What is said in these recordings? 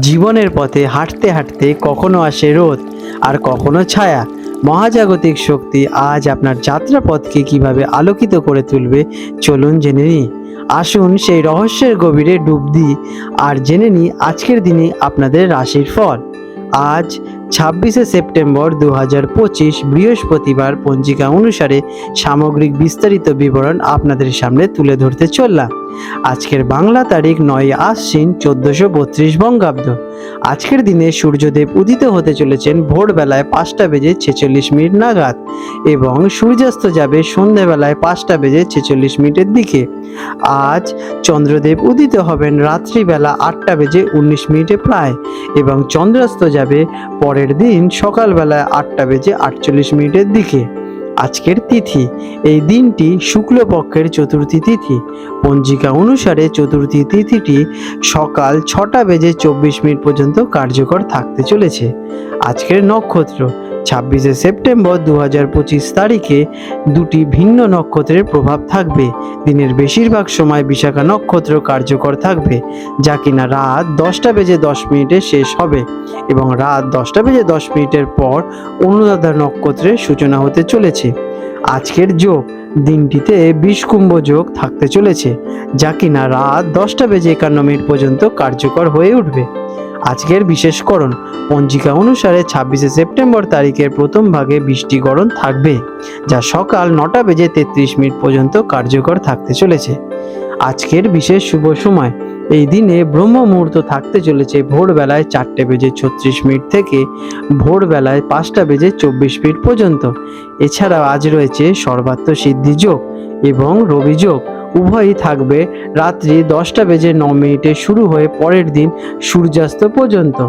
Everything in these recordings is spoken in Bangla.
জীবনের পথে হাঁটতে হাঁটতে কখনো আসে রোদ আর কখনো ছায়া। মহাজাগতিক শক্তি আজ আপনার যাত্রাপথকে কীভাবে আলোকিত করে তুলবে, চলুন জেনে নিই। আসুন সেই রহস্যের গভীরে ডুব দিই আর জেনে নিই আজকের দিনে আপনাদের রাশির ফল। আজ ছাব্বিশে সেপ্টেম্বর দু হাজার পঁচিশ বৃহস্পতিবার পঞ্জিকা অনুসারে সামগ্রিক বিস্তারিত বিবরণ আপনাদের সামনে তুলে ধরতে চললাম। আজকের বাংলা তারিখ নয় আশ্বিন চোদ্দশো বত্রিশ বঙ্গাব্দ। আজকের দিনে সূর্যদেব উদিত হতে চলেছেন ভোরবেলায় পাঁচটা বেজে ছেচল্লিশ মিনিট নাগাদ এবং সূর্যাস্ত যাবে সন্ধ্যেবেলায় পাঁচটা বেজে ছেচল্লিশ মিনিটের দিকে। আজ চন্দ্রদেব উদিত হবেন রাত্রিবেলা আটটা বেজে উনিশ মিনিটে প্রায় এবং চন্দ্রাস্ত যাবে পরের দিন সকালবেলায় আটটা বেজে আটচল্লিশ মিনিটের দিকে। আজকের তিথি, এই দিনটি শুক্লপক্ষের চতুর্থী তিথি। পঞ্জিকা অনুসারে চতুর্থী তিথিটি সকাল ছটা বেজে চব্বিশ মিনিট পর্যন্ত কার্যকর থাকতে চলেছে। আজকের নক্ষত্র ছাব্বিশে সেপ্টেম্বর দু হাজার পঁচিশ তারিখে দুটি ভিন্ন নক্ষত্রের প্রভাব থাকবে। দিনের বেশিরভাগ সময় বিশাখা নক্ষত্র কার্যকর থাকবে, যা কিনা রাত দশটা বেজে দশ মিনিটে শেষ হবে এবং রাত দশটা বেজে দশ মিনিটের পর অনুরাধা নক্ষত্রের সূচনা হতে চলেছে। আজকের যোগ, দিনটিতে বিষকুম্ভ যোগ থাকতে চলেছে, যা কিনা রাত দশটা বেজে একান্ন মিনিট পর্যন্ত কার্যকর হয়ে উঠবে। আজকের বিশেষকরণ পঞ্জিকা অনুসারে ছাব্বিশে সেপ্টেম্বর তারিখের প্রথম ভাগে বৃষ্টিকরণ থাকবে, যা সকাল নটা বেজে তেত্রিশ মিনিট পর্যন্ত কার্যকর থাকতে চলেছে। আজকের বিশেষ শুভ সময়, এই দিনে ব্রহ্ম মুহূর্ত থাকতে চলেছে ভোরবেলায় চারটে বেজে ছত্রিশ মিনিট থেকে ভোরবেলায় পাঁচটা বেজে চব্বিশ মিনিট পর্যন্ত। এছাড়াও আজ রয়েছে সর্বাত্ম সিদ্ধি যোগ এবং রবি যোগ। উভয়ই থাকবে। রাত্রি দশটা বেজে ন মিনিটে শুরু হয়ে পরের দিন সূর্যাস্ত পর্যন্ত।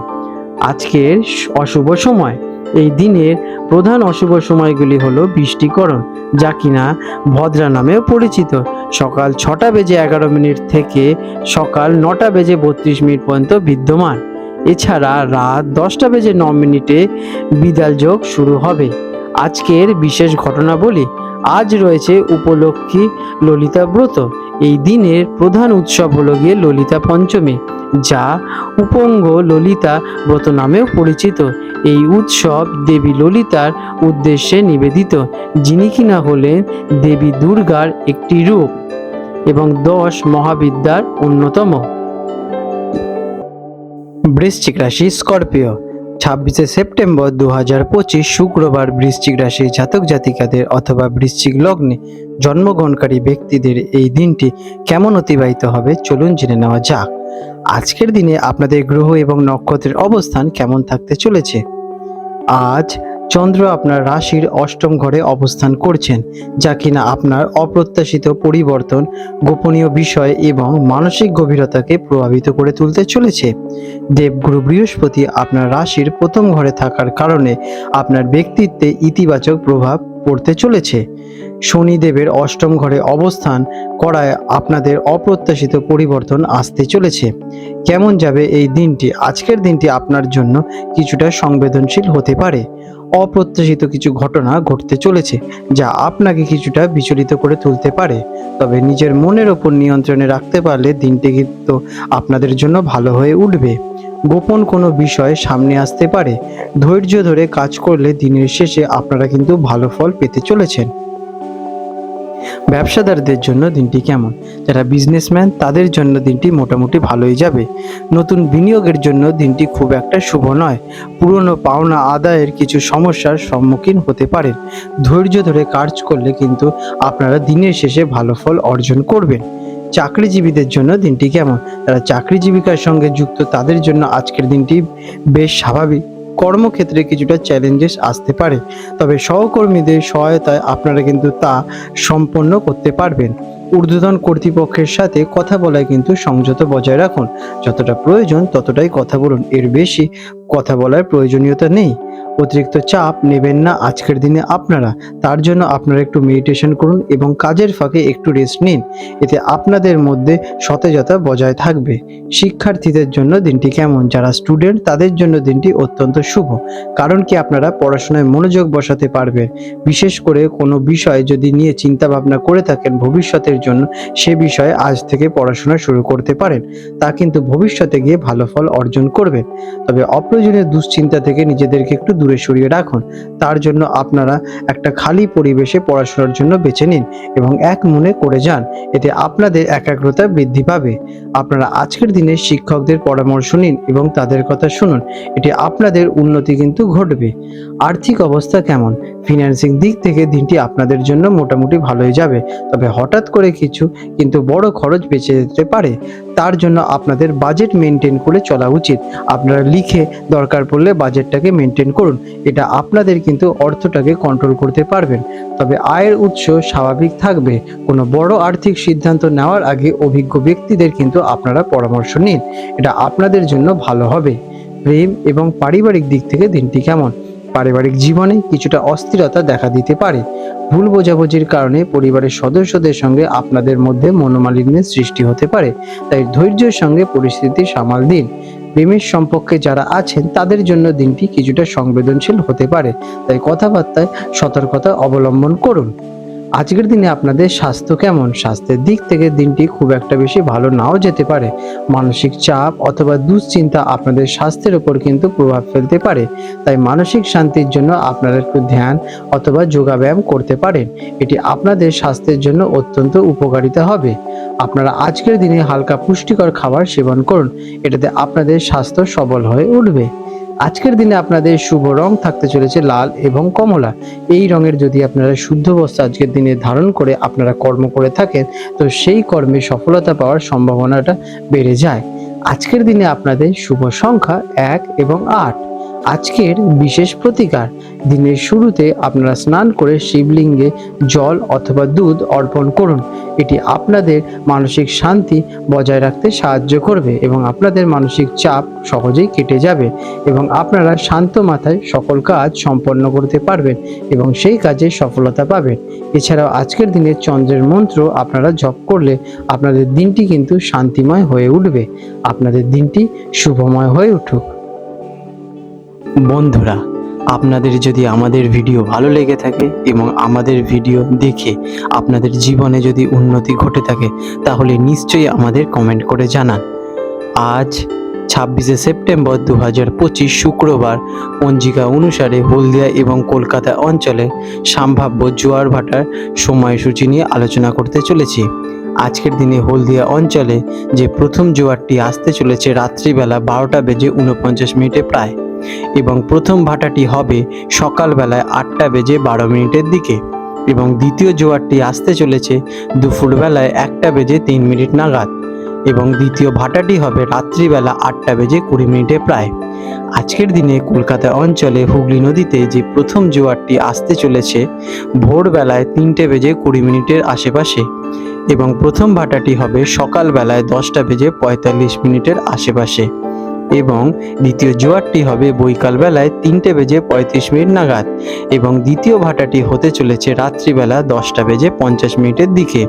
আজকের অশুভ সময়। এই দিনের প্রধান অশুভ সময়গুলি হলো বৃষ্টিকরণ, যা কিনা ভদ্রা নামেও পরিচিত। সকাল ছটা বেজে এগারো মিনিট থেকে সকাল নটা বেজে বত্রিশ মিনিট পর্যন্ত বিদ্যমান। এছাড়া রাত দশটা বেজে ন মিনিটে বিদাল যোগ শুরু হবে। আজকের বিশেষ ঘটনা বলি, আজ রয়েছে উপলক্ষী ললিতা ব্রত। এই দিনের প্রধান উৎসব হলো গিয়ে ললিতা পঞ্চমী, যা উপঙ্গ ললিতা ব্রত নামেও পরিচিত। এই উৎসব দেবী ললিতার উদ্দেশ্যে নিবেদিত, যিনি কিনা হলেন দেবী দুর্গার একটি রূপ এবং দশ মহাবিদ্যার অন্যতম। বৃশ্চিক রাশি স্করপিও। ছাব্বিশে সেপ্টেম্বর দু হাজার পঁচিশ শুক্রবার বৃশ্চিক রাশির জাতক জাতিকাদের অথবা বৃশ্চিক লগ্নে জন্মগ্রহণকারী ব্যক্তিদের এই দিনটি কেমন অতিবাহিত হবে চলুন জেনে নেওয়া যাক। আজকের দিনে আপনাদের গ্রহ এবং নক্ষত্রের অবস্থান কেমন থাকতে চলেছে? আজ চন্দ্র আপনার রাশির অষ্টম ঘরে অবস্থান করছেন, যা কিনা আপনার অপ্রত্যাশিত পরিবর্তন, গোপনীয় বিষয় এবং মানসিক গভীরতাকে প্রভাবিত করে তুলতে চলেছে। দেবগুরু বৃহস্পতি আপনার রাশির প্রথম ঘরে থাকার কারণে আপনার ব্যক্তিত্বে ইতিবাচক প্রভাব পড়তে চলেছে। শনিদেবের অষ্টম ঘরে অবস্থান করায় আপনাদের অপ্রত্যাশিত পরিবর্তন আসতে চলেছে। কেমন যাবে এই দিনটি? আজকের দিনটি আপনার জন্য কিছুটা সংবেদনশীল হতে পারে। অপ্রত্যাশিত কিছু ঘটনা ঘটতে চলেছে, যা আপনাকে কিছুটা বিচলিত করে তুলতে পারে। তবে নিজের মনের ওপর নিয়ন্ত্রণে রাখতে পারলে দিনটি কিন্তু আপনাদের জন্য ভালো হয়ে উঠবে। গোপন কোনো বিষয় সামনে আসতে পারে, ধৈর্য ধরে কাজ করলে দিনের শেষে আপনারা কিন্তু ভালো ফল পেতে চলেছেন। ব্যবসাদারদের জন্য দিনটি কেমন? যারা বিজনেসম্যান তাদের জন্য দিনটি মোটামুটি ভালোই যাবে। নতুন বিনিয়োগের জন্য দিনটি খুব একটা শুভ নয়। পুরনো পাওনা আদায়ের কিছু সমস্যার সম্মুখীন হতে পারেন। ধৈর্য ধরে কাজ করলে কিন্তু আপনারা দিনের শেষে ভালো ফল অর্জন করবেন। চাকরিজীবীদের জন্য দিনটি কেমন? যারা চাকরি জীবিকার সঙ্গে যুক্ত, তাদের জন্য আজকের দিনটি বেশ স্বাভাবিক। কর্মক্ষেত্রে কিছুটা চ্যালেঞ্জেস আসতে পারে, তবে সহকর্মীদের সহায়তায় আপনারা কিন্তু তা সম্পন্ন করতে পারবেন। ঊর্ধ্বতন কর্তৃপক্ষের সাথে কথা বলায় কিন্তু সংযত বজায় রাখুন। যতটা প্রয়োজন ততটাই কথা বলুন। এর বেশি কথা বলার প্রয়োজনীয়তা নেই। অতিরিক্ত চাপ নেবেন না আজকের দিনে আপনারা। তার জন্য আপনারা একটু মেডিটেশন করুন এবং কাজের ফাঁকে একটু রেস্ট নিন। এতে আপনাদের মধ্যে সতেজতা বজায় থাকবে। শিক্ষার্থীদের জন্য দিনটি কেমন? যারা স্টুডেন্ট তাদের জন্য দিনটি অত্যন্ত শুভ। কারণ কি আপনারা পড়াশোনায় মনোযোগ বসাতে পারবেন। বিশেষ করে কোনো বিষয় যদি নিয়ে চিন্তা ভাবনা করে থাকেন ভবিষ্যতের জন্য, সে বিষয়ে আজ থেকে পড়াশোনা শুরু করতে পারেন। তা কিন্তু ভবিষ্যতে গিয়ে ভালো ফল অর্জন করবেন। তবে অপ্রয়োজনীয় দুশ্চিন্তা থেকে নিজেদেরকে একটু দূরে সরিয়ে রাখুন। তার জন্য আপনারা একটা খালি পরিবেশে পড়াশোনার জন্য বেছে নিন এবং এক মনে করে যান, এতে আপনাদের একাগ্রতা বৃদ্ধি পাবে। আপনারা আজকের দিনে শিক্ষকদের পরামর্শ নিন এবং তাদের কথা শুনুন এটি আপনাদের উন্নতি কিন্তু ঘটবে। আর্থিক অবস্থা কেমন? ফিনান্সিং দিক থেকে দিনটি আপনাদের জন্য মোটামুটি ভালোই যাবে, তবে হঠাৎ করে কিছু কিন্তু বড় খরচ বেঁচে যেতে পারে। তার জন্য আপনাদের বাজেট মেনটেন করে চলা উচিত। আপনারা লিখে দরকার পড়লে বাজেটটাকে মেনটেন করুন। এটা আপনাদের কিন্তু অর্থটাকে কন্ট্রোল করতে পারবেন। তবে আয়ের উৎস স্বাভাবিক থাকবে। কোনো বড় আর্থিক সিদ্ধান্ত নেওয়ার আগে অভিজ্ঞ ব্যক্তিদের কিন্তু আপনারা পরামর্শ নিন। এটা আপনাদের জন্য ভালো হবে। প্রেম এবং পারিবারিক দিক থেকে দিনটি কেমন? পারিবারিক জীবনে কিছুটা অস্থিরতা দেখা দিতে পারে। ভুল বোঝাবুঝির কারণে পরিবারের সদস্যদের সঙ্গে আপনাদের মধ্যে মনোমালিন্যের সৃষ্টি হতে পারে। তাই ধৈর্যের সঙ্গে পরিস্থিতি সামাল দিন। প্রেমের সম্পর্কে যারা আছেন, তাদের জন্য দিনটি কিছুটা সংবেদনশীল হতে পারে। তাই কথাবার্তায় সতর্কতা অবলম্বন করুন। আজকের দিনে আপনাদের স্বাস্থ্য কেমন? স্বাস্থ্যের দিক থেকে দিনটি খুব একটা বেশি ভালো নাও যেতে পারে। মানসিক চাপ অথবা দুশ্চিন্তা আপনাদের স্বাস্থ্যের উপর কিন্তু প্রভাব ফেলতে পারে। তাই মানসিক শান্তির জন্য আপনারা একটু ধ্যান অথবা যোগাব্যায়াম করতে পারেন। এটি আপনাদের স্বাস্থ্যের জন্য অত্যন্ত উপকারিতা হবে। আপনারা আজকের দিনে হালকা পুষ্টিকর খাবার সেবন করুন। এটাতে আপনাদের স্বাস্থ্য সবল হয়ে উঠবে। আজকের দিনে আপনাদের শুভ রং থাকতে চলেছে লাল এবং কমলা। এই রঙের যদি আপনারা শুদ্ধ বস্ত্র আজকের দিনে ধারণ করে আপনারা কর্ম করে থাকেন, তো সেই কর্মে সফলতা পাওয়ার সম্ভাবনাটা বেড়ে যায়। আজকের দিনে আপনাদের শুভ সংখ্যা এক এবং আট। আজকের বিশেষ প্রতিকার। দিনের শুরুতে আপনারা স্নান করে শিবলিঙ্গে জল অথবা দুধ অর্পণ করুন। এটি আপনাদের মানসিক শান্তি বজায় রাখতে সাহায্য করবে এবং আপনাদের মানসিক চাপ সহজেই কেটে যাবে এবং আপনারা শান্ত মাথায় সকল কাজ সম্পন্ন করতে পারবেন এবং সেই কাজে সফলতা পাবেন। এছাড়াও আজকের দিনে চন্দ্রের মন্ত্র আপনারা জপ করলে আপনাদের দিনটি কিন্তু শান্তিময় হয়ে উঠবে। আপনাদের দিনটি শুভময় হয়ে উঠুক। বন্ধুরা, আপনাদের যদি আমাদের ভিডিও ভালো লেগে থাকে এবং আমাদের ভিডিও দেখে আপনাদের জীবনে যদি উন্নতি ঘটে থাকে, তাহলে নিশ্চয়ই আমাদের কমেন্ট করে জানান। আজ ছাব্বিশে সেপ্টেম্বর দু হাজার পঁচিশ শুক্রবার, পঞ্জিকা অনুসারে হলদিয়া এবং কলকাতা অঞ্চলে সম্ভাব্য জোয়ার ভাটার সময়সূচি নিয়ে আলোচনা করতে চলেছি। আজকের দিনে হলদিয়া অঞ্চলে যে প্রথম জোয়ারটি আসতে চলেছে রাত্রিবেলা বারোটা বেজে উনপঞ্চাশ মিনিটে প্রায়। এবং প্রথম ভাটাটি হবে সকালবেলায় আটটা বেজে বারো মিনিটের দিকে এবং দ্বিতীয় জোয়ারটি আসতে চলেছে দুপুরবেলায় একটা বেজে তিন মিনিট নাগাদ এবং দ্বিতীয় ভাটাটি হবে রাত্রিবেলা আটটা বেজে কুড়ি মিনিটে প্রায়। আজকের দিনে কলকাতা অঞ্চলে হুগলি নদীতে যে প্রথম জোয়ারটি আসতে চলেছে ভোরবেলায় তিনটে বেজে কুড়ি মিনিটের আশেপাশে এবং প্রথম ভাটাটি হবে সকালবেলায় দশটা বেজে পঁয়তাল্লিশ মিনিটের আশেপাশে। এবং দ্বিতীয় জোয়ারটি হবে বৈকাল বেলায় তিনটে বেজে পঁয়ত্রিশ মিনিট নাগাদ এবং দ্বিতীয় ভাটাটি হতে চলেছে রাত্রিবেলা দশটা বেজে পঞ্চাশ মিনিটের দিকে।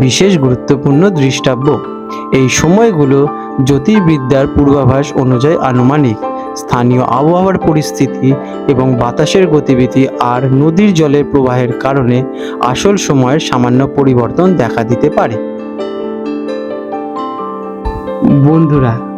বিশেষ গুরুত্বপূর্ণ দৃষ্টাব্য, এই সময়গুলো জ্যোতির্বিদ্যার পূর্বাভাস অনুযায়ী আনুমানিক। স্থানীয় আবহাওয়ার পরিস্থিতি এবং বাতাসের গতিবিধি আর নদীর জলের প্রবাহের কারণে আসল সময়ের সামান্য পরিবর্তন দেখা দিতে পারে। বন্ধুরা